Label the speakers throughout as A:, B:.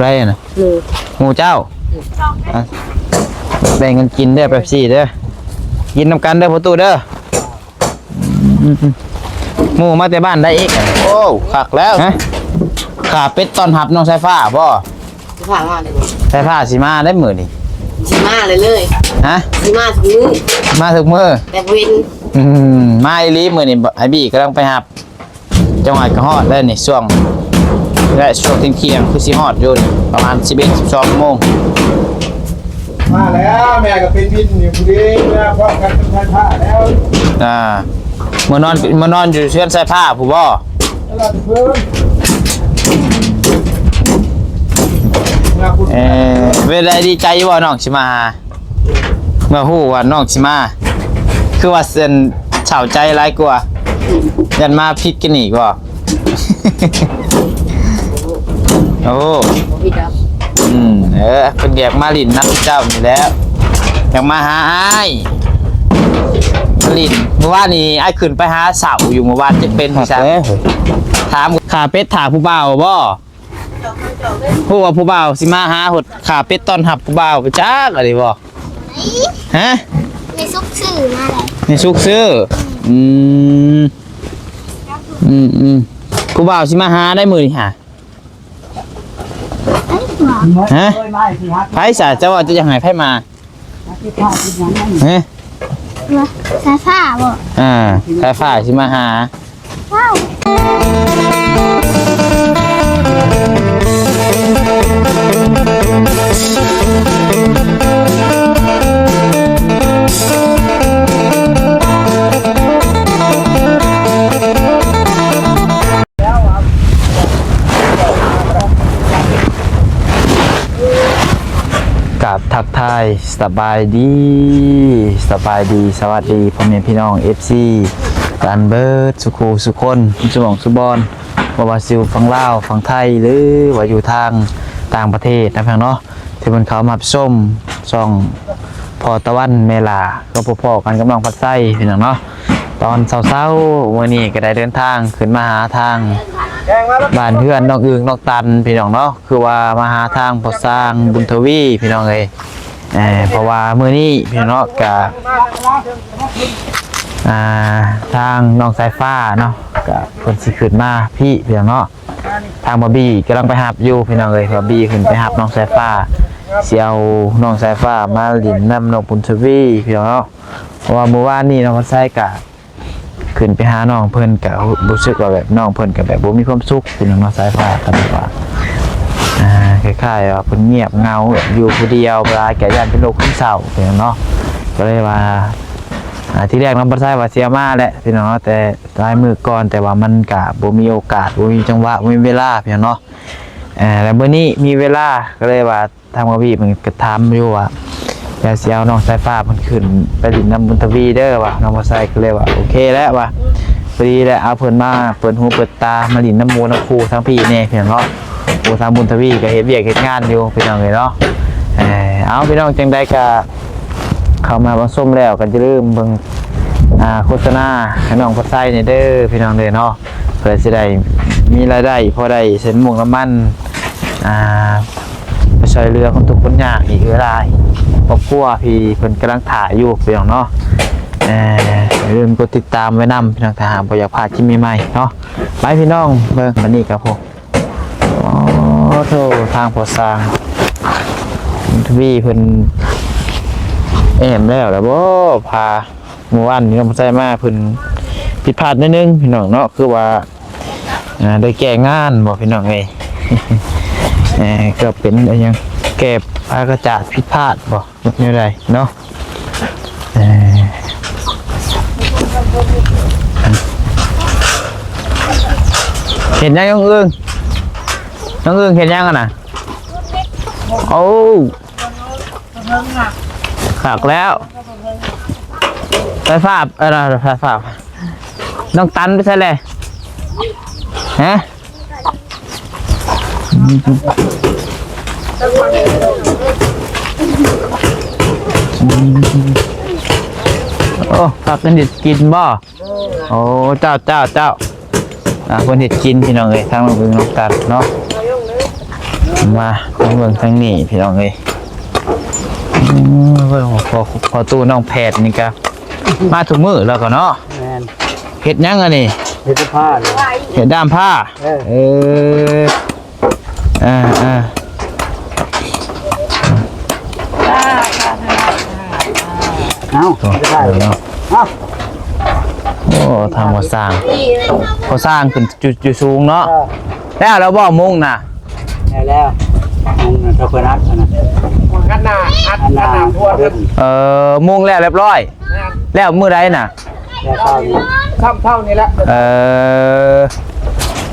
A: ไรน่ะ
B: หนึ่ง
A: หมูเจ้าอะแบ่งกันกินเด้อเป๊ปซี่เด้อกินน้ำกันเด้อประตูเด้ออืมหมูมาแต่บ้านได้อีกอะ
C: โอ้ขักแล้ว
A: ฮะขาเป็ดตอนหับน้องสายฟ้าบ่
B: จะผ่านมาเลยบ่
A: สายฟ้าสิมาได้มื้อนี่
B: สิมาเลยเลย
A: ฮะ
B: สิมาถึงมือ
A: มาถึงมื้อ
B: แต่เว้น
A: อืมมาอีหลีมื้อนี่ไอ้บี้กำลังไปหับจังหวัดก็ฮอดแล้วนี่ช่วง และช่วงเที่ยงๆคือสิฮอดอยู่นี่ประมาณ11 12โมง
C: มาแล้วแม่ก็เป็นวินอยู่พอดีแม่พร้อมกันเป็นพันผ้าแล้ว
A: อ่ามื้อนอนมื้อนอนอยู่เชือนสายผ้าผู้บ่
C: แล้วเราเพิ่มมาคุณ
A: เออเวลาดีใจอยู่บ่น้องสิมาหาเมื่อฮู้ว่าน้องสิมา คือว่าเส้นเฉาใจหลายกว่ายันมาผิดกันอีกบ่ โอ้
B: พี่ครับ
A: อืมเออเป็นอยากมาลินนักเจ้านี่แหล้วอยากมาหาอ้ายมาลินเมื่อวานนี้อ้ายขึ้นไปหาเสาอยู่เมื่อวานจะเป็นผู้ชายถามขาเป็ดถามผู้บ่าวบ่ผู้ว่าผู้บ่าวสิมาหาหดขาเป็ดตอนหับผู้บ่าวไปจ้ากอะไรบ่ฮะ
D: ในซุกสื่อมาเลย
A: ในซุกซื้ออืมอืมอืมผู้บ่าวสิมาหาได้มือนี่ฮะ
D: เอ้ยหมอ
A: ฮะไผสาเจ้าว่าจะยังไงไผมาเฮ้
D: มาซาซ่าบ่
A: อ่าไผฝ่ายสิมาหา
D: ว้าวา
A: ยสบายดีสบายดีสวัสดีพ่อแม่พี่น้อง FC กันเบิร์ดสุขูสุคนสุหมองสุบอนบ่ว่าสิวฝั่งลาวฝั่งไทยหรือว่าอยู่ทางต่างประเทศนะพี่น้องเนาะที่มันเขามาส้มช่องพอตะวันเมลาก็พอๆกันกำลังพัดไส้พี่น้องเนาะตอนเช้าๆวันนี้ก็ได้เดินทางขึ้นมาหาทางบ้านเพื่อนนองอึงนองตันพี่น้องเนาะคือว่ามาหาทางพอสร้างบุญทวีพี่น้องเลย เออเพราะว่ามือนี้พี่น้องเนาะกับอ่าทางน้องสายฟ้าเนาะกับคนสิขึ้นมาพี่พี่น้องเนาะทางบอบบี้กำลังไปหับอยู่พี่น้องเลยบอบบี้ขึ้นไปหับน้องสายฟ้าเสียวน้องสายฟ้ามาหลินนำน้องบุญทวีพี่น้องเนาะเพราะว่าเมื่อวานนี้น้องพันไส้กะขึ้นไปหาน้องเพิ่นก็รู้สึกว่าแบบน้องเพิ่นก็แบบบ่มีความสุขพี่น้องเนาะสายฟ้ากันดีกว่า ล้ายๆว่าเพิ่นเงียบเงาอยู่ผู้เดียวเวลาแก่ยันเป็นโรคซึมเศร้าพี่น้องเนาะก็เลยว่าที่แรกน้องบ่ทราบว่าเสียมาแหละพี่น้องเนาะแต่ลายมือก่อนแต่ว่ามันก็บ่มีโอกาสบ่มีจังหวะบ่มีเวลาพี่น้องเนาะอ่าแล้วมื้อนี้มีเวลาก็เลยว่าทางบ่พี่มันก็ถามอยู่ว่าอยากสิเอาน้องสายฟ้ามันขึ้นไปดินน้ำบุญทวีเด้อว่ะน้องมาใส่ก็เลยว่าโอเคแล้วว่ะพอดีแล้วเอาเพิ่นมาเปิดหูเปิดตามาดินน้ำมูน้ำคูทั้งพี่เนี่ยพี่น้องเนาะ โอ้ทางบุญทวีก็เฮ็ดเวียกเฮ็ดงานอยู่พี่น้องเลยเนาะเออเอาพี่น้องจังได้ก็เข้ามาบังส้มแล้วก็จะลืมเบิ่งอ่าโฆษณาให้น้องพอใส่นี่เด้อพี่น้องเลยเนาะเพื่อสิได้มีรายได้พอได้เส้นหมวกน้ำมันอ่าไปช่วยเรือคนทุกคนยากอีกเวลาครอบครัวพี่เพิ่นกำลังถ่ายอยู่พี่น้องเนาะเอ่ออย่าลืมกดติดตามไว้นำพี่น้องทหารบอยากพาดคลิปใหม่ๆเนาะไปพี่น้องเบิ่งบันนี้ครับผม โธ่ทางพอสร้างทวีเพิ่นแอมแล้วแล้วบ่พาเมื่อวานนี้ก็บ่ใช่มาเพิ่นผิดพลาดนิดนึงพี่น้องเนาะคือว่าอ่าได้แก้งานบ่พี่น้องเอ้ยเออก็เป็นอะไรยังเก็บอากระจาดพิดพลาดบ่ยังไงเนาะเอ่อเห็นยังยังเอื้อง ยังเอื้งเห็นยังกันนะโอ้ขักแล้วไฟฟ้าออไฟฟ้าน้องตันไปใช่เลยฮะโอ้ผักกันเด็ดกินบ่โอ้เจ้าเจ้าเจ้าอะคนเด็ดกินพี่น้องเอ้ยทางลงอึงน้องตัดเนาะ มามาเบิ่งทางนี้พี่น้องเอ้ยอืมเบิ่งพอพอตู้น้องแพทย์นี่ก็มาทุกมื้อแล้วก็เนาะ
C: แมน
A: เฮ็ดหยังอันนี้
C: เฮ็ดผ้าเลย
A: เฮ็ดด้ามผ้า
C: เออ
A: เอออ่าอ่า
C: เอ้า
A: โอ้
C: ไม่ได้
A: เดี๋ยวเนาะ
C: เอ้า
A: โอ้ทางบ่สร้าง
B: นี่นะ
A: พอสร้างขึ้นจุดจุดสูงเนาะ
C: เออ
A: แล้วเราบ่มุ่งน่ะ
C: ได้แล้วมึงน่ะเจ้าเพิ่นอัดอันน่ะอัดหน้าอัดหน้าทั่วเพิ่น
A: เออมุ่งแล้วเรียบร้อยแล้วมื้อใดน่ะ
C: แล้วเท่านี้ซ้ำเท่านี้แหละ
A: เออ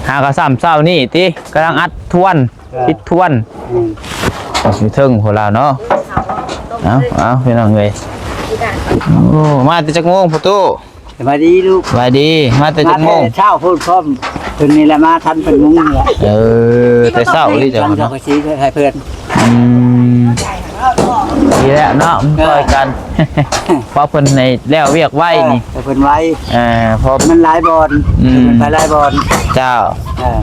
A: หากระซ้ำเศร้านี่ติกำลังอัดทวนคิดทวน
C: อืม
A: ก็สิถึงพวกเราเนาะเอาเอาพี่น้องเอ้ยโอ้มาแต่จักโมงประตู
C: สวัสดีลูก
A: สวัสดี มาแต่จักโมงา
C: เช้าพูดพร้อม ถึงนี่แหละมาทันเป็นมุ้งนี่แหละ
A: เออ แต่เศร้าดิจัง
C: เจ้า
A: เนาะ
C: ก็ชี้ให้เพื่อน
A: อืมดีแล้วเนาะมันต่อยกัน เพราะเพิ่นในแล้วเวียกไว้นี่
C: ให้เพื่อนไว้
A: อ่าเพราะ
C: มันหลายบอล
A: อืม
C: มันไปหลายบอล
A: เจ้า
C: เออ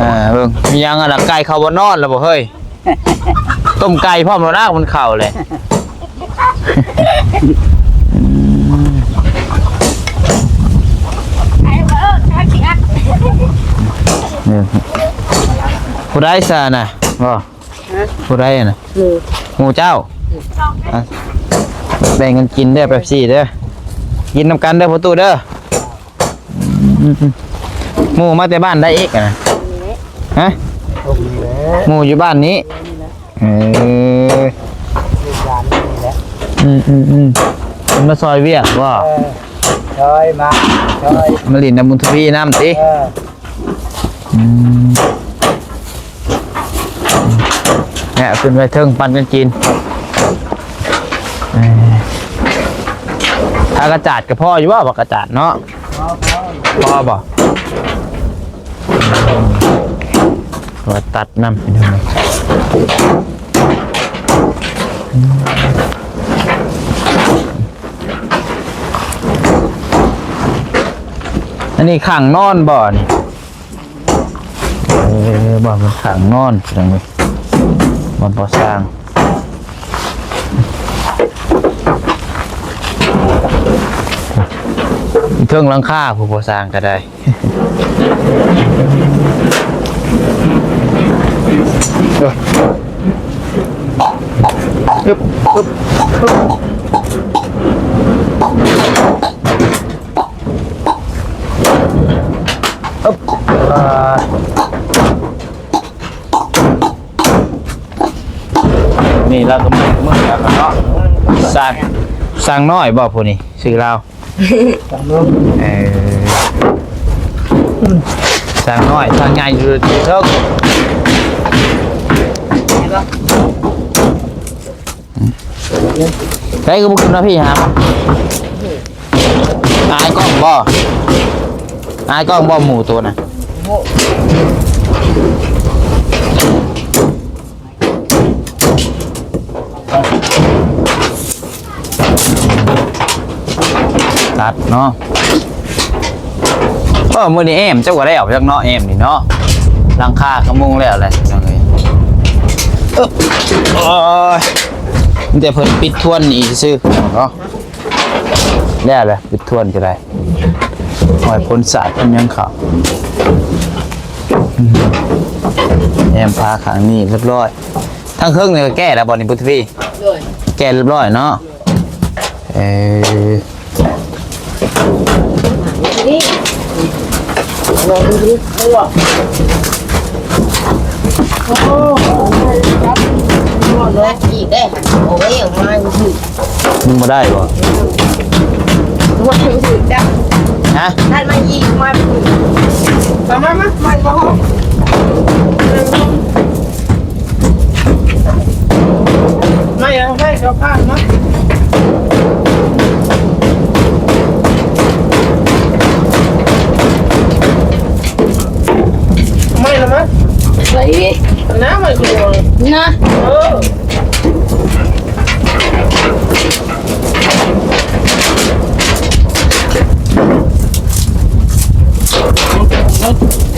A: อ่าเบิ่งมียังอะล่ะไก่เข้าบ่นอนแล้วบ่เฮ้ย ต้มไก่พร้อมแล้วนะมันเข้าเลย นี่ผู้ใดซะน่ะบ่ผู้ใดน่ะ
B: หมู
A: หมูเจ้าอะแบ่งกันกินเด้อเป๊ปซี่เด้อกินนำกันเด้อประตูเด้ออืมหมูมาแต่บ้านได้อีกอะนะฮะ
C: ตรงนี้แหละ
A: หมูอยู่บ้านนี้เออ
C: ลูกหลานนี่แหละ
A: อืมอืมอืมมันมาซอยเวียกว่า
C: เออชอยมาชอย
A: มาลินน้ำมุนทวีน้ำติ
C: เออ
A: อืมเนี่ยขึ้นไปเทิงปันกันกินถ้ากระจาดกับพ่ออยู่ว่าบอกกระจาดเนาะ
C: พอพอ
A: พ่อบอกว่าตัดน้ำไปดูหน่อยอันนี้ขังนอนบ่อนี่ ออบ่มันขังนอนจังเลยบนพอสร้างเครื่องลังคาผู้พอสร้างก็ได้อึ๊บอึบอึบอึบอ่า นี่เราก็มือมือแล้วกันเนาะสร้างสร้างน้อยบ่ผู้นี้ชื่อเรา
C: จังลูก
A: เออสร้างน้อยสร้างใหญ่อยู่ที่เทิงใช้ก็บุกขึ้นนะพี่ครับอายกล้องบ่อายกล้องบ่หมูตัวน่ะ ตัดเนาะเออมื้อนี้แอมเจ้าก็ได้ออกจากเนาะแอมนี่เนาะหลังคากระมุงแล้วแหละจังเลยเอ๊บโอ้ยมันแต่เพิ่นปิดทวนนี่ซื่อๆเนาะแล้วแหละปิดทวนก็ได้หอยพ้นสาดเพิ่นยังเขาอืมแอมพาขังนี่เรียบร้อย ทั้งเครื่องนี่ก็แก้แล้วบ่นี่พุทธพี่
B: ด้วย
A: แก้เรียบร้อยเนาะเออ
B: นี่ลองดูดิตัวโอ้น่าจีบได้โอ้ยออกมาถือ
A: มึงมาได้บ่
B: ว่าถือถือจ้ะ
A: ฮะ
B: ท่านมายิงมาถือมามามามามาห้องไม่เอาไม่เขาข้ามนะ ไม่ละมั้งไรน้ำไม่กลัวนะเออ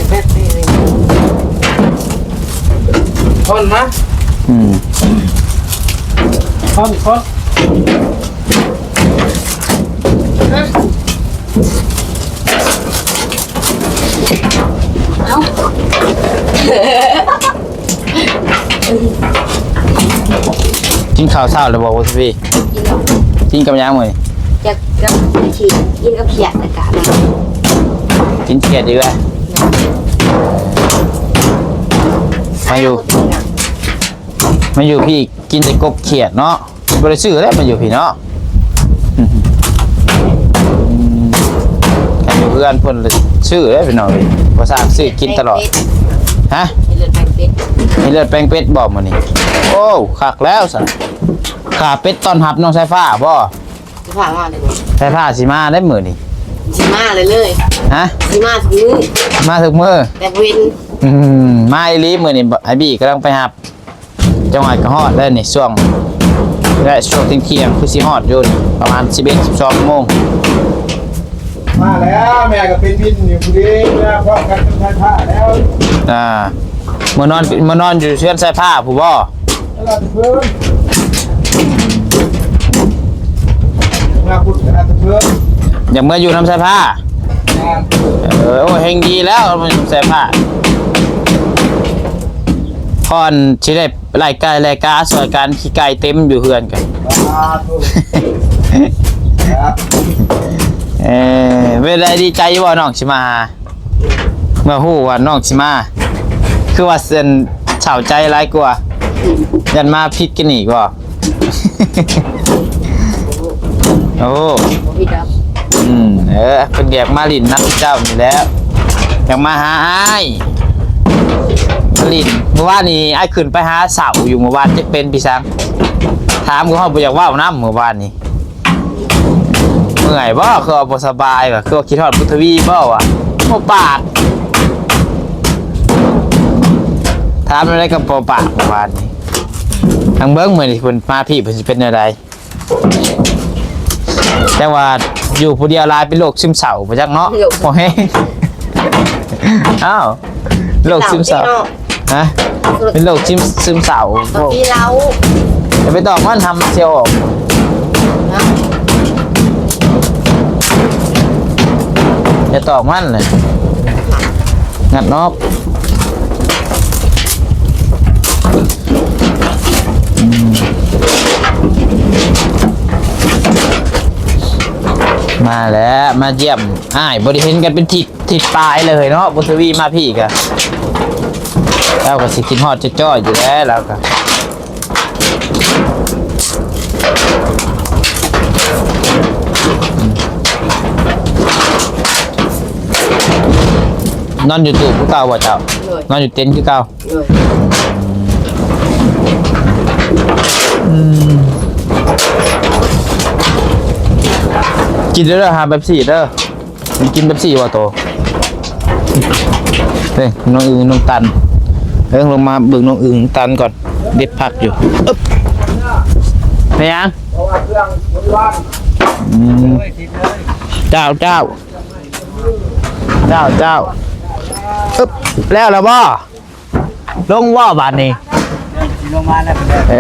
C: เพชรนี่นี่
B: คนมา
A: อืม
B: คนคน
A: กินข้าวเช้าแล้วบ่ว่าพี่กินกับหยังมื้อนี้
E: จะกับฉีดกินกับเขียดอากาศนะ
A: กินเขียดดีกว่ามาอยู่มาอยู่พี่กินแต่กบเขียดเนาะบ่ได้ซื้อแล้วมาอยู่พี่เนาะอืมกันอยู่เพื่อนเพิ่นเลยซื้อแล้วพี่น้องเอ้ยบ่ทราบซื้อกินตลอด ฮะ
E: ให้เลือดแปลงเป็ด
A: มีเลือดแป้งเป็ดบอกมานี่โอ้คักแล้วสันขาเป็ดตอนหับน้องสายฟ้าบ่
E: จะผ่ามาเลยบ่
A: สายฟ้าสิมาได้มือนี่
E: สิมาเลยเลย
A: ฮะ
E: สิมาถึงมือ
A: มาถึงมือ
E: แต่เว้น
A: อืมมาอีหลีมือนี่ไอบี้กำลังไปหับ จังหวัดกระฮอดแล้วนี่ช่วงและช่วงเที่ยงๆคือสิฮอดอยู่นี่ประมาณ11 12โมง
C: มาแล้วแม่ก็เป็นวินอยู่พอดีนะพร้อมกันเป็นพันผ้าแล้ว
A: อ่ามื้อนอนมื้อนอนอยู่เชือนสายผ้าผู้บ่
C: แล้วเราจะเพิ่มมาพูดกันจะเพิ่ม
A: อย่าเมื่ออยู่น้ำสายผ้า
C: งาน
A: เออโอ้เฮงดีแล้วมันใส่ผ้าพอนชิได้รายการรายการสวยการขี้ไก่เต็มอยู่เฮือนกัน
C: มาถูกครับ
A: เออเวลาดีใจว่าน้องชิมาเมื่อฮู้ว่าน้องชิมา คือว่าเส้นเฉาใจร้ายกว่า ยันมาพิดกันอีกว่าโอ้
E: บ่ผิดครับ
A: อืมเออเป็นอยากมาลินนักเจ้านี่แล้วอยากมาหาไอ้มาลินเมื่อวานนี้ไอ้ขึ้นไปหาเสาอยู่เมื่อวานจะเป็นพี่สังถามกูเขาบอกอยากว่าวน้ำเมื่อวานนี้ เมื่อยบ่คือว่าบ่สบายว่ะคือว่าคิดฮอดพุทธวีบ่วะบ่ปากถามอะไรกับบ่ปากเมื่อวานนี้ทางเบิ้งเหมือนที่เพิ่นมาพี่เพิ่นสิเป็นอะไรแต่ว่าอยู่ผู้เดียวหลายเป็นโรคซึมเศร้าไปจักเนาะโอ้ยอ้าวโรคซึมเศร้าฮะเป็นโรคซึมซึมเศร้า
E: บางทีเรา
A: จะไปตอกมันทำเซียวออก จะตอกมันเลยงัดนอกอืมาแล้วมาเยี่ยมอ้ายบริเห็นกันเป็นทิศทิศปลายเลยเนาะบุษวีมาพี่กะแล้วก็สิกินฮอดจะจ้อยอยู่แล้วแล้วก็ นอนอยู่ตู้คือเก่าบ่เจ้า
E: เลย
A: นอนอยู่เต็นท์คือเก่า
E: เลย
A: กินเด้อฮะแบบสี่เด้อมันกินแบบสี่ว่ะโตเฮ้ยน้องอึงน้องตันเฮ้ยลงมาเบิ่งน้องอึงตันก่อนเด็ดผักอยู่อึ๊บไปยัง
C: เพราะว่าเครื่องบริวาร
A: อืมเจ้าเจ้าเจ้าเจ้า อึ๊บแล้วแล้วบ่ลงว่าบาดนี้
B: ลงมาแล้ว
A: เอ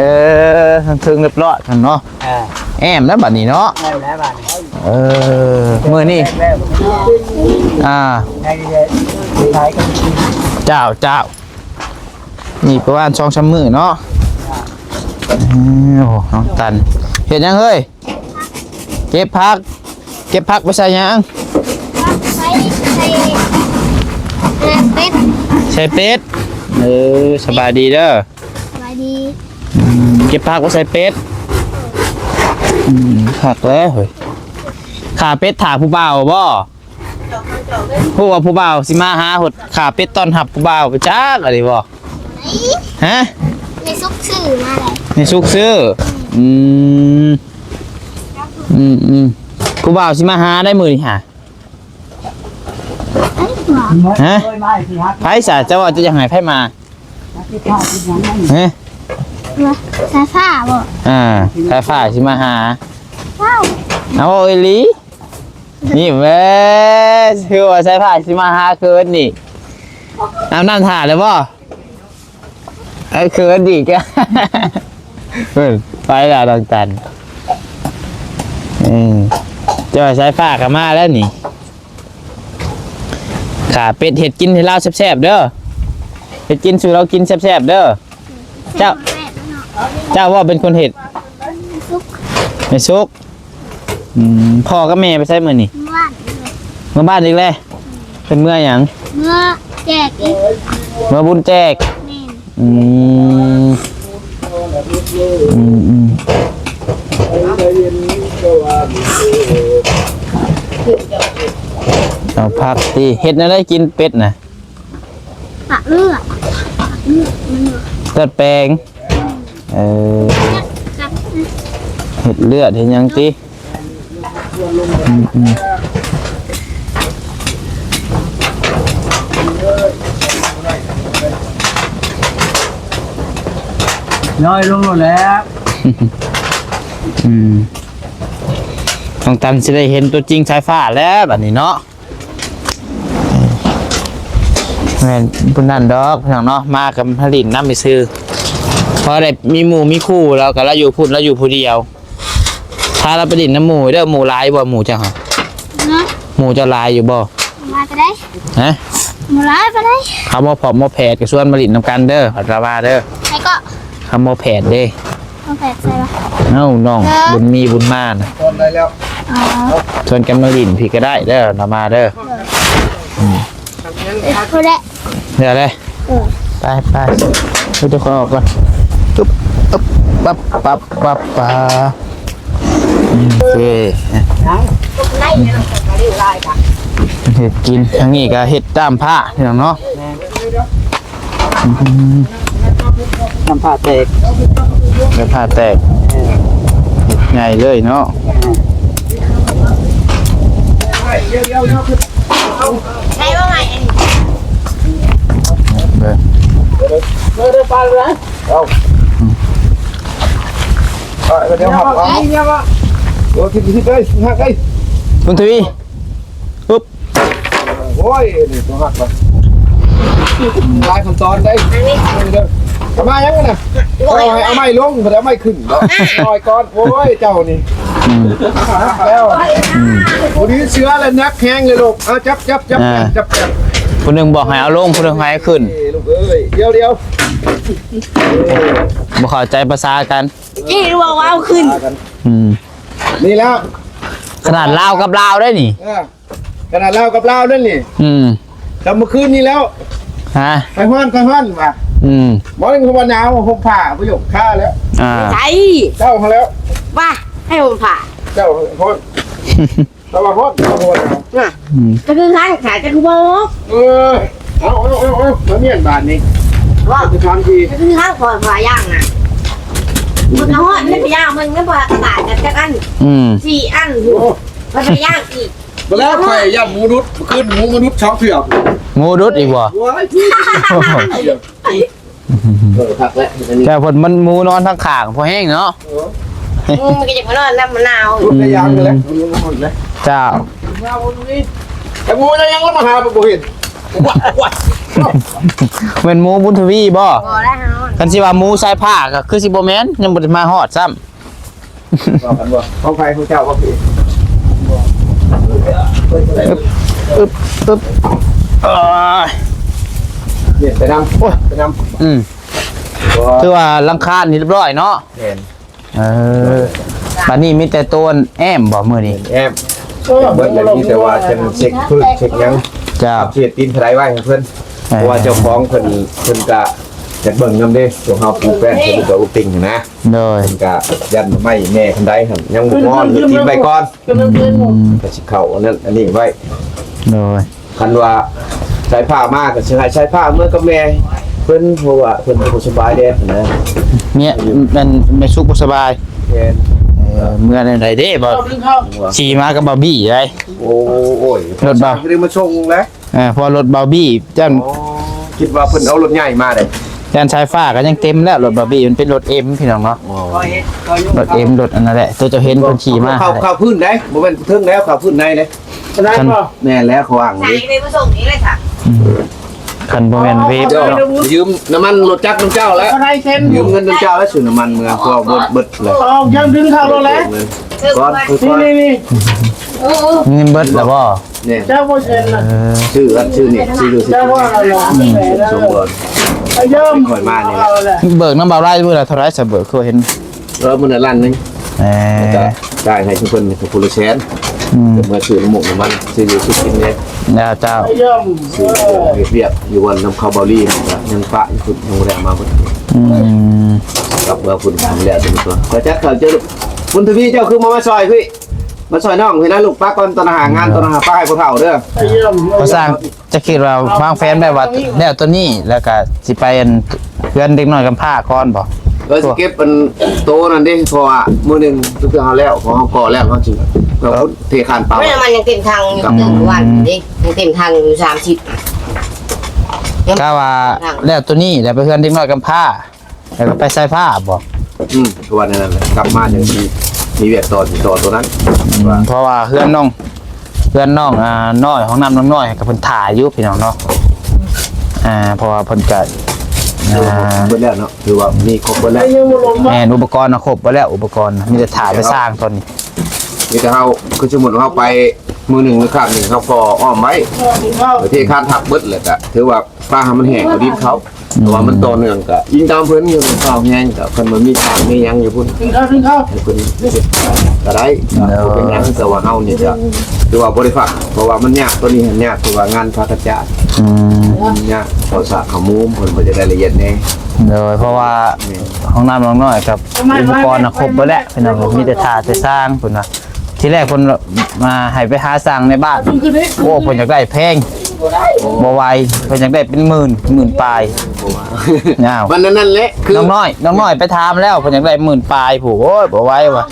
A: อถึงเรียบร้อยกันเนาะ
B: เออ
A: แอมแล้วบาดนี้เนาะ
B: แล้วแล้วบ้าน
A: เออมือนี่
B: แล้ว
A: อ่า
B: ไอ้เด็กใช้กัน
A: เจ้าเจ้านี่ประมาณสองชั่วมือเนาะเอ้ยโอ้โหน้องตันเห็นยังเฮ้ยเก็บพัก เก็บพักไปใส่ยัง
D: เอ่อเป็ด
A: ใส่เป็ดเออสบายดีเด้อ
D: สบายดี
A: อืมเก็บพักไปใส่เป็ดอืมผักแล้วเฮ้ยขาเป็ดถาผู้บ่าวบ่ผู้ว่าผู้บ่าวสิมาหาหดขาเป็ดตอนหับผู้บ่าวไปจ้ากอะไรบ่
D: ไหน
A: ฮะ
D: ในซุกสื่อมาเลย
A: ในซุกซื้ออืมอืมอืมกูบ่าวสิมาหาได้มือนี่ฮะ
D: เอ้ยบอก
A: ฮะ
B: เคยมาสิฮัก
A: ไพ่สาเจ้าว่าจะยังไงไพ่มา
B: ที่ข้าวที่ยังนั่ง
A: ฮะ
D: ว่าสายฟ้าบอก
A: อ่าไพ่ฝ่าสิมาหา
D: ว้าว
A: เอาเอหลีนี่แม่คือว่าใช้ผ่าสิมาหาเกินนี่เอาน้ำถ่าเลยบ่ไอ้เขินดีแกเฮ้ยไปและดองตันอืมเจะใช้ฝากกันมาแล้วนี่ ขาเป็ดเห็ดกินให้เราแซ่บๆเด้อเห็ดกินสู่เรากินแซ่บๆเด้อเจ้าเจ้าว่าเป็นคนเห็ดไม่ซุกอืมพ่อกับแม่ไปใช้มือนี่
D: ว่าน
A: เมื่อบ้านอีกเลยเป็นเมื่ออย่าง
D: เมื่อแจกอีก
A: เมื่อบุญแจก
D: แม่น
A: อืมอืมอืม เอาพักดีเห็ดอะไรกินเป็ดนะ
D: ปะเลือดปะเลือดมันเหลือ
A: เลือดแปลงเออ
D: จับ
A: เห็ดเลือดเห็นยังตีอืมอืม
C: ย่อยลงหมดแล้ว
A: อืมต้องตันจะได้เห็นตัวจริงสายฟ้าแล้วแบบนี้เนาะ แม่นพุ่นนั่นดอกพี่น้องเนาะมากับผลิตน้ำไปซื้อพอได้มีหมู่มีคู่แล้วก็เราอยู่พุ่นเราอยู่ผู้เดียว ถ้าเราไปดินน้ำหมูเด้อหมูลายบ่หมูจังหรอ
D: เนาะ
A: หมูจะลายอยู่บ่
D: มาก็ได้
A: ฮะ
D: มาไล่ไปได้
A: คำว่าผอมโมแผดกับส่วนมาลินนำกันเด้อพัตราบาเด้อ
D: ใครก็
A: คำโมแผดเด้
D: มาแฝดใส่ปะ
A: เอ้าน้องบุญมีบุญมานะ
C: ตอนได้แล้ว
D: อ๋อ
A: ส่วนกันมาลินพี่ก็ได้เด้อนามาเด้อ
D: เขาได้
A: เดี๋ยวเลย
D: เออ
A: ไปไปดูทุกคนออกก่อนจุ๊บอึ๊บปั๊บปั๊บปั๊บปั๊บอืมโอเคเห็ดกินทั้งนี้ก็เห็ดตามผ้าพี่น้องเนาะ
E: ทำผ้าแตก
A: เดี๋ยวผ้าแตกใหญ่เลยเนาะ
D: ใครว่าไงอันนี้
A: เบิ่ง
C: เมื่อได้ปลาเลยเอาเอาเดี๋ยวหักเอาโอ้ที่ที่ได้หักไอ้
A: คุณทวีปุ๊บ
C: โอ้ยนี่ตัวหักละลายขั้นตอนได้เด้อทำไมยังไงนะเอาให้เอาไม้ลงแต่เอาไม้ขึ้นลอยก้อนโอ้ยเจ้านี่
A: อืม
C: แล้ววันนี้เชื้อแล้วนักแห้งเลยลูกเอาจับจับจับจับจับ
A: คนหนึ่งบอกให้เอาลงคนหนึ่งให้ขึ้น
C: ลูก เอ้ยเดี๋ยวเดี๋ยว
A: บ่เข้าใจภาษากัน
E: ที่ว่าว้าวขึ้น
A: อืม
C: นี่แล้ว
A: ขนาดลาวกับลาวได้นี่
C: ขนาดเล่ากับเล่านั่นนี่
A: อืม
C: แต่เมื่อคืนนี้แล้ว
A: ฮะ
C: ไปห้อนไปห้อนว่ะ
A: อืม
C: หมอนี่คือวันหนาวห่มผ้าประโยคฆ่าแล้ว
A: อ่า
E: ใช่
C: เจ้าเขาแล้ว
E: ว่าให้ผมผ่า
C: เจ้าห้อนแต่ว่าห้อนเจ้าห้อนเอา
A: อืม
E: จะคือข้างขาจะคือบอก
C: เออ เอาเอาเอาเอามาเมียนบาทนี่
E: ว่า
C: จะทำที
E: คือข้างคอยผ่าย่างนะมันก็ฮอดไม่ไปย่างมันไม่พอกระดาษกันจักอัน
A: อืม
E: สี่อัน
C: โอ้
E: มันไปย่างอีก
C: มาแล้วใครย่ำหมูนุษย์ขึ้นหมูมนุษย์ช้องเผือก
A: งูดุดอีกบ่
C: ว้ายเออผักแล้วอันนี้
A: แต่ผลมันหมูนอนทั้งขางพอแห้งเนาะ
E: มึงมันก็จะมานอนน้ำมะนาว
C: รุดระยางเลยแล้วรุดหมดเลย
A: เจ้า
C: แต่หมูระยางแล้วมาหาบ่เห็น ว้ายว้าย
A: เป็นหมูบุญทวีบ่
E: พอแล้วฮะ
A: คันสิว่าหมูสายผ้าก็คือสิบ่แม่นยังบ่ได้มาฮอดซ้ำ
C: บอกกันบ่เขาใครเขาเจ้าเขาพี่
A: อึ๊บอึ๊บเอ้ย
C: เนี่ยไปนำโอ้ยไปนำ
A: อืม
C: ตัว
A: คือว่าลังคาญนี่เรียบร้อยเนาะ
C: เห็น
A: เออบัดนี้มีแต่ตัวแอมบ่มื้อนี้
C: แอมเบิดเลยนี่แต่ว่าฉันเช็คพืชเช็คหยัง
A: เจ้า
C: เขียดตีนทลายไว้ให้เพิ่นเพราะว่าเจ้าของเพิ่นเพิ่นก็จะเบิ่งนำเด้ตัวเฮาปลูกแป้งเพิ่นก็อุติงนะ
A: โดย
C: เพิ่นก็ยันไม่แม่คันใดหั่นยังบ่งอนหรือทิ้งไว้ก่อน
A: อืม
C: ก็สิเข้าอันนั้นอันนี้ไว้
A: โดย
C: คันว่าใช้ผ้ามากก็สิให้ใช้ผ้าเมื่อกับแม่เพิ่นเพราะว่าเพิ่นบ่สบายเด้นะ
A: เนี่ยมันไม่สุขบ่สบาย
C: แม่น
A: เออเมื่อใดๆเด้บ่ขี่มากับบาร์บี้ได้
C: โอ้โอ้ย
A: รถบ่
C: เรียกมาชงแล้ว
A: เออพอรถบาร์บี้จัน
C: อ๋อคิดว่าเพิ่นเอารถใหญ่มาเด้
A: จันสายฟ้าก็ยังเต็มแล้วรถบาร์บี้มันเป็นรถเอ็มพี่น้องเนาะรถเอ็มรถอันนั้นแหละตัวเจะเห็นคนขี่มา
C: เข้าเข้าพื้นได้บ่แม่นทึ่งแล้วเข้าพื้นในเด้
A: ฉัน
C: แม่นแล้วเขาว่าง
E: ใส่
C: ดิ
E: ไปผสมนี้เลยค่ะ
A: อืม คันบ่แม่นเวฟ
C: เจ้า
A: เนาะ
C: ยืมน้ำมันรถจักรน้ำเจ้าแล้ว
B: อะไรเช่น
C: ยืมเงินน้ำเจ้าแล้วซื้อน้ำมันเมื่อพอเบิดเบิดเลย
B: ออกยังดึงเข้ารถแล้ว
C: ก้อนค่อย
B: นี่นี่นี่
A: เงินเบิดแล้วบ่
C: ๆเนี่ย
B: เจ้าพ่อเช่นนะ
A: เออ
C: ชื่ออันชื่อนี่ชื่อดูสิ
B: เจ้าว่าอะไรล่ะแหมนะ
C: สมบูรณ์
B: ไอ้เยิ่ม
C: ข่อยมานี่แหละ
B: เอาแหละ
A: เบิกน้ำเบาไร่มื้อละเท่าไหร่ซะเบิกคือเห็น
C: เออมันละล้านหนึง
A: เอ
C: ก็
A: อ
C: ได้ให้ทุกคนกับผู้ละแสน
A: อืม
C: เมื่อซื้อน้ำหมกน้ำมันซื้ออยู่สุกินเลย
A: แล้วเจ้า
B: ไอ้เยิ่ม
C: ซื้อเรียบๆอยู่วันน้ำข้าวเบาลี่นะครับยังปะอยู่คุณยังแรงมาพุ่น
A: อืม
C: กับเมื่อคุณทำแล้วเป็นตัวก็จักเขาเจอคุณทวีเจ้าคือมามาซอยพี่มาซอยน้องพี่นะลูกป้าก่อนตอนหางานตอนหาป้าให้พวกเขาเด้อ
B: ไอ้เยิ่ม
A: เขาสร้างจะคิดว่าวางแผนได้ว่าแล้วตัวนี้แล้วก็สิไปอันเพื่อนเด็กน้อยกำพร้าก่อนบ่
C: เออสเก็บเป็นโตนั่นดิเพราะว่ามือหนึ่งทุกอย่างเขาแล้วพอเขาก่อแล้วเขาจริงเราเทคานเปล่า
E: ไม่มันยังเต็มทางอยู่หนึ่งวันดิยังเต็มทางอยู่สามสิบ
A: ก็ว่าแล้วตัวนี้แล้วไปเพื่อนเด็กน้อยกำพร้า แล้วก็ไปใส่ผ้าบ่
C: อืมทุกวันนั้นแหละกลับมาอย่างมีมีเวียดต่อต่อตัวนั้นว่า
A: เพราะว่าเพื่อนน้องเพื่อนน้องอ่าน้อยของน้ำน้องน้อยกับเพิ่นถ่ายอยู่พี่น้องเนาะอ่าเพราะว่าเพิ่นก็อ่า
C: เบิดแล้วเนาะคือว่ามีครบเบิดแล้
B: ไอ้
C: ว
B: เยิ่มมาลงมา
A: แม่นอุปกรณ์น่ะครบบ่แล้วอุปกรณ์น่ะมีแต่ถ่ายไปสร้างตอนนี้
C: มีแต่เขาคือสมมุติว่าเขาไปมือหนึ่งหรือข้างหนึ่งเขาก็อ้อมไว้
B: เข้า
C: เทคานถักเบิดเลยก็ถือว่าป้าให้มันแห้งกว่าดินเขาแต่ว่ามันต่อเนื่องก็ยิงตามเพิ่นอยู่ข้าวแห้งก็เพิ่นมันมีทางมีหยังอยู่พุ่น
B: ดึงเข้าดึงเข้า
C: ให้เพิ่นก็ได้ก็บ่เป็นหยังแต่ว่าเฮานี่จะคือว่าบ่ได้ฟักเพราะว่ามันยากตัวนี้มันยากคือว่างานพัฒนา
A: อืม
C: มันยากภาษาขมุมเพิ่นบ่จะได้ละเอียดแน่
A: โดยเพราะว่าห้องน้ำน้องน้อยกับอุปกรณ์น่ะครบบ่แล้วพี่น้องมีแต่ถ่ายแต่สร้างเพิ่นว่า ที่แรกเพิ่นมาให้ไปหาสร้างในบ้าน
B: ดึงขึ้นนี่
A: โอ้เพิ่นอยากได้แพงบ่ไหวเพิ่นอยากได้เป็นหมื่นหมื่นปลายอ้าว
C: วันนั้นนั่นแหละคือ
A: น้องน้อยน้องน้อยไปถามแล้วเพิ่นอยากได้หมื่นปลายผู้โอ้ยบ่ไหวว่ะ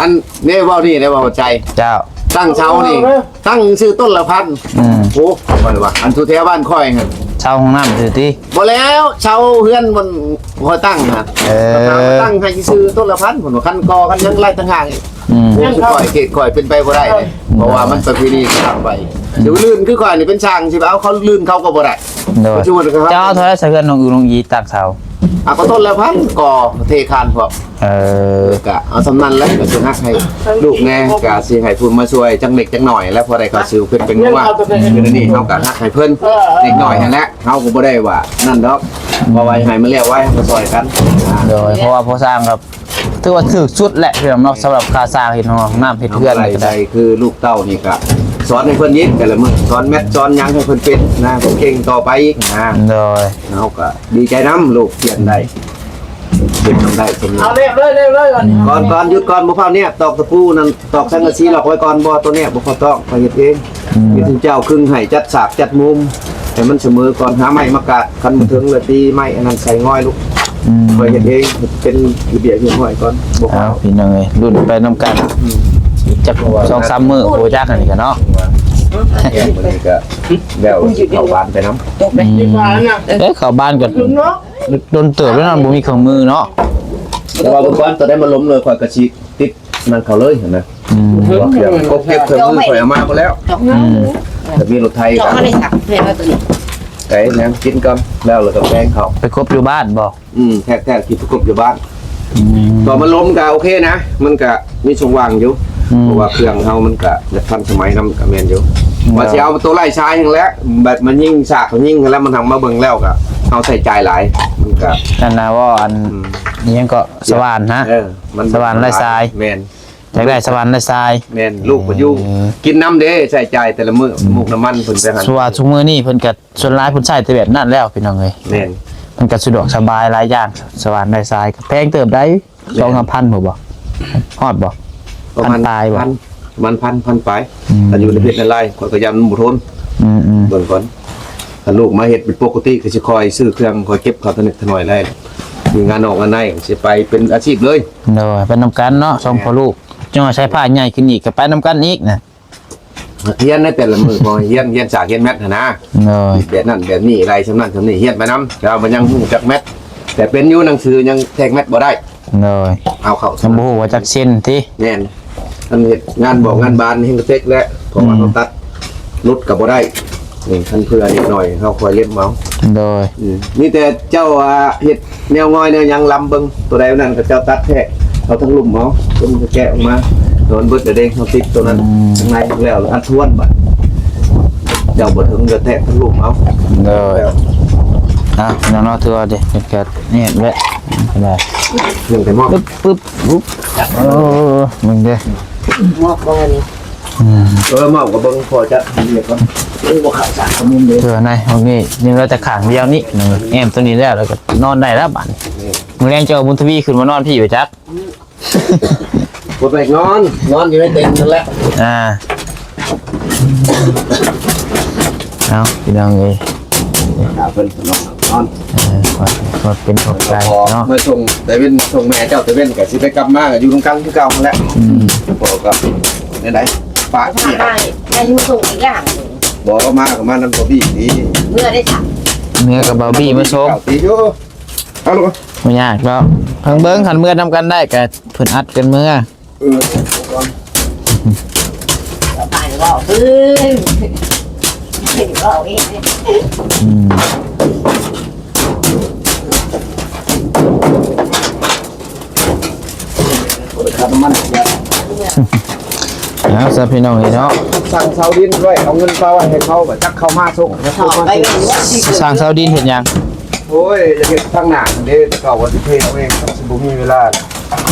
C: อันนี่เว้านี่ได้เว้าใจ
A: เจ้า
C: ตั้งเช้านี่ ตั้งชื่อต้นละพัน
A: อืม
C: โอ้ว่าว่าอันทุแถวบ้านค่อยหั่น
A: เช่าห้องน้ำซื่อติ
C: บ่แล้วเช้าเฮือนมันบ่ตั้งฮะ
A: เออ
C: ตั้งให้ซื้อต้นละพันพุ่นว่าคันกอคันยังไล่ต่างหากอีก
A: อืม
C: คือก่อยเกตก่อยเป็นไปบ่ได้เลยเพราะว่ามันประเพณีทางไป เดี๋ยวลื่นคือก่อยนี่เป็นช่างสิเอาเขาลื่นเขาก็บ่ได้
A: โดย
C: ปัจจุบันนะครับ
A: เจ้าเอาเท่าไหร่ใส่เงินน้องอูน้องยีตักเสา
C: อะก็ต้นละพันก่อเทคานพอ
A: เออ
C: กะเอาสำนันแล้วก็จะฮักให้ลูกแน่กะสิให้ทุนมาช่วยจังเล็กจังหน่อยแล้วพอได้ก็ซื้อเพิ่นเป็นว่าคือนี่เฮากะฮักให้เพิ่นเด็กหน่อยนั่นแหละเฮาก็บ่ได้ว่านั่นดอกบ่ไว้ให้มาเรียกไว้มาซอยกันอ่า
A: โดยเพราะว่าพอสร้างครับถือว่าถือสุดแหละพี่น้องเนาะสำหรับค่าสร้างเห็นห้องน้ำเห็นเพื่อน
C: อะไร
A: ก็
C: ใด
A: ได้
C: คือลูกเต้านี่ก็ สอนให้เพิ่นยิกแต่ละมื้อสอนแมทสอนหยังให้เพิ่นเป็นนะเพิ่นเก่งต่อไปอีกนะ
A: โดย
C: เฮาก็ดีใจนํลูกเขียนได้เขียนทำได้สม
B: เอาเรียบเลยเรียบเลยก่อน
C: ก่อนก่อนหยุดก่อนบ่พาเนี่ยตอกตะปูนั่นตอกสังกะสีหลอกไว้ก่อนบ่ตัวเนี้ยบ่พอตอกไปเฮ็ดเองมีถึงเจ้าครึ่งให้จัดฉากจัดมุมให้มันเสมอก่อนหาไม้มากาดคันบ่ถึงเลยตีไม้อันนั้นใส่ง่อยลูก
A: อืม
C: ไปเฮ็ดเองเป็นระเบียบเรียบร้อยก่อนบ่พ
A: เอา
C: อ
A: พี่น้องเอ้ยรุ่นไปน้ำกัน จักสองสามมื้อโอ้จักอันนี้กันเนาะ
C: แกงมื้อนี้ก็แล้วสิเข้าบ้านไปนํ
B: ดีกว่าน่ะ
A: เอ้ยเข้าบ้านกัน
B: ดึงเนาะ
A: โดนเติบแล้วเนาะบ่มีเครื่องมือเนาะ
C: แต่ว่าเมื่อก่อนตอนได้มาล้มเลยข่อยก็สิติดนั่นเขาเลยเห็นไหม
A: อืม
C: ว่าเครื่องกบเก็บเครื่องมือข่อยเอามาหมดแล้ว
A: อืม
C: แต่มีรถไทย
E: จอ
C: กั
E: ด
C: น
E: มาในสักเพื่อนว่าตัวนี้
C: ไก่แหนมกินก่อนแล้วเราก็แป้งเขา
A: ไปครบอยู่บ้านบ่
C: อืมแท้ๆกินประกบอยู่บ้าน
A: อืม
C: ตอนมันล้มก็โอเคนะ มันก็มีช่องว่างอยู่
A: อืม
C: เพราะว่าเครื่องเฮามันก็จะทันสมัยนำกับแม่นอยู่
A: อืม
C: ว่าสิเอาตัวไล่ชายอย่างแล้วแบบมันยิ่งฉากมันยิ่งแล้วมันทำมาเบิ่งแล้วก็เฮาใส่ใจหลายมันก็
A: นั่นนะว่าอัน
C: อืม
A: นี้ยังก็สว่านนะ
C: เออมัน
A: สว่านไล่ทราย
C: แม่น
A: อยากได้สว่านได้ทราย
C: แม่นลูกบ่อยู่
A: อืม
C: กินน้ำเด้ใส่ใจแต่ละมื้อมุกน้ำมันเพิ่นไปหั่น
A: ส่วนทุกมื้อนี้เพิ่นก็ส่วนหลายเพิ่นใช้แต่แบบนั้นแล้วพี่น้องเอ้ย
C: แม่น
A: มันก็สะดวกสบายหลายอย่างสว่านได้ทรายก็แพงเติบได้สองสามพันบ่บ่ฮอดบ่
C: ประมาณ
A: พันปลายบ่
C: พันมันพันพันปลาย
A: อืม
C: ถ้าอยู่ในเพชรในไร่ข่อยก็ยำบ่ทน
A: อืมอืม
C: เบิ่งก่อนถ้าลูกมาเฮ็ดเป็นปกติก็สิคอยซื้อเครื่องคอยเก็บเขาทะนิดทะหน่อยได้มีงานออกงานในสิไปเป็นอาชีพเลย
A: เด้อไปนํกันเนาะสองพ่อลูกจังว่าใช้ผ้าใหญ่ขึ้นอีกก็ไปนํกันอีกนะ
C: เฮียนในแต่ละมือพอเฮียนเฮียนสากเฮียนแมทน่ะนะ
A: เด้อ
C: แบบนั้นแบบนี้อะไรสำนั้นสำนี้เฮียนไปนํเรามันยังฮู้จักแมทแต่เป็นอยู่หนังสือยังแทกแมทบ่ได้
A: เด้อ
C: เอาเข้า
A: สมบูว่าจักเส้นติ
C: แน่น อันเฮ็ดงานบอกงานบานเฮงกระเทกและเพราะว่า
A: อืม
C: เขาตัดรถก็บ่ได้นี่คันเพื่อนิดหน่อยเขาคอยเล็บเมาส์
A: โดย
C: อืมมีแต่เจ้าอ่าเห็ดแนวงอยแนวหยังลำเบิงตัวใดนั่นก็เจ้าตัดแท้เอาทั้งลุ่มเมาส์จนจะแกะออกมาโดนเบิดเดี๋ยวเด้งเขาติดตัวนั้นข้างในแล้วแล้วอัดทวนบัดเจ้าบ่ถึงจะแทะทั้งลุ่มเอา
A: โดยอะน้องๆถือว่าดิเป็นแกนี่เว้ยได้
C: เรื่องแต่หมอบ
A: ปึ๊บปึ๊บปึ๊บโอ้มึงเด้อ
B: ห มอกบ่นี่
A: อืม
C: เออหมอบก็เบิ่งพอจะเรียกว่า
B: เออบ่เข้าสารขมุมเลย
A: เถือในห้องนี้นี่เราจะขังเดียวนี่หนึ่งแอมตัวนี้แล้วแล้วก็นอนได้แล้วบัดนี้มือแรงเจ้าบุญทวีขึ้นมานอนพี่อยู่จัก
C: ปวดไปนอน นอนอยู่ในเต็นท์นั่นแหละ
A: อ่าเอาพี่น้องเอ้ย
C: หาเพิ่นนอน นอน
A: เออขอขอเป็นขอบใจ
C: พอ
A: เนาะ
C: เมื่อส่งแต่เป็นส่งแม่เจ้าแต่เป็นก็สิไปกลับมาก็อยู่ตรงกลางคือเก่านั่นแหละ
A: อืม
C: พอก็ได้ไดปาก
E: ถ้า
C: เนี่ย
E: ได้ได้ยูสูงอีกอย่างหนึ่ง
C: บอกว่ามาก็มานั่นบ่บี้ดี
E: เมื่อได้สั่ง
A: เมื่อกับเบาบี้มาชม
C: เก่าตีอยู่เอาลูก
A: ไม่ยากแล้วทางเบิ้งขันเมื่อนำกันได้กับเพิ่นอัดกันเมื่อ
C: เออก่อน
E: ต่อไปก็พื้น เห็นก็เอง
A: อืม
C: ขับน้ำมัน
A: เอาซะพี่น้องเอ้ยเนาะ
C: สั่งเสาดินด้วยเอาเงินเปล่าให้เขาแบบจักเข้ามาส่งแล้ว
E: ถอ
C: เข้า
E: ด
C: มา
E: ไป
C: ส่ง
E: เป็นว่าที่
A: สร้างเสาดินเห็นยัง
C: โอ้ยอย่าเก็บทางหน้าเด้แต่เก่าว่าสิเทเอาเองครับสิบ่มีเวลา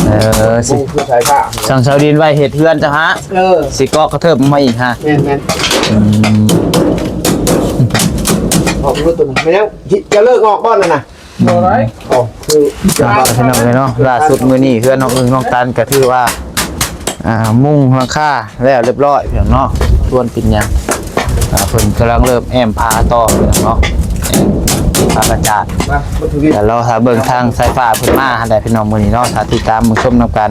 A: เออสิ
C: บุ้งคือสายผ้า
A: สร้างเสาดินไว้เห็ดเฮือนจ้ะฮะ
C: เออ
A: สิเกาะกระเทิบมาอีกฮะ
C: แม่นแม่น
A: อืม
C: ออกรู้ตัวไม่ยังจะเลิกออกบ้านแล้วนะ
B: บ่ไร
C: อ๋อคือ
A: จังหวะพี่น้องเลยเนาะล่าสุดมื้อนี้เพื่อนน้องอึ้งน้องตันก็ถือว่าอ่ามุ่งหลังคาแล้วเรียบร้อยพี่น้องเนาะทวนปินยังอ่าเพิ่นกำลังเริ่มแอมพาต่อพี่น้องเนาะพากระจาด
C: มาบัตรวิ
A: แต่เราถ้าเบิ่งทางสายฟ้าเพิ่นมาหันได้พี่น้องมือนี้เนาะถ้าติดตามมือชมนํกัน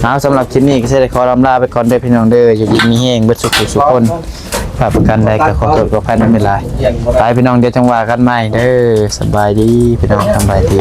A: เอาสำหรับคลิปนี้ก็สิได้ขอลำลาไปก่อนเด้อพี่น้องเด้ออยู่ดีมีแฮงเบิดสุขสุขคน ฝากประกันใดก็ขอโทษขออภัยในเวลา
C: เย็นไร
A: ไปพี่น้องเดี๋ยวจังหวะกันใหม่เด้อสบายดีพี่น้องสบายดี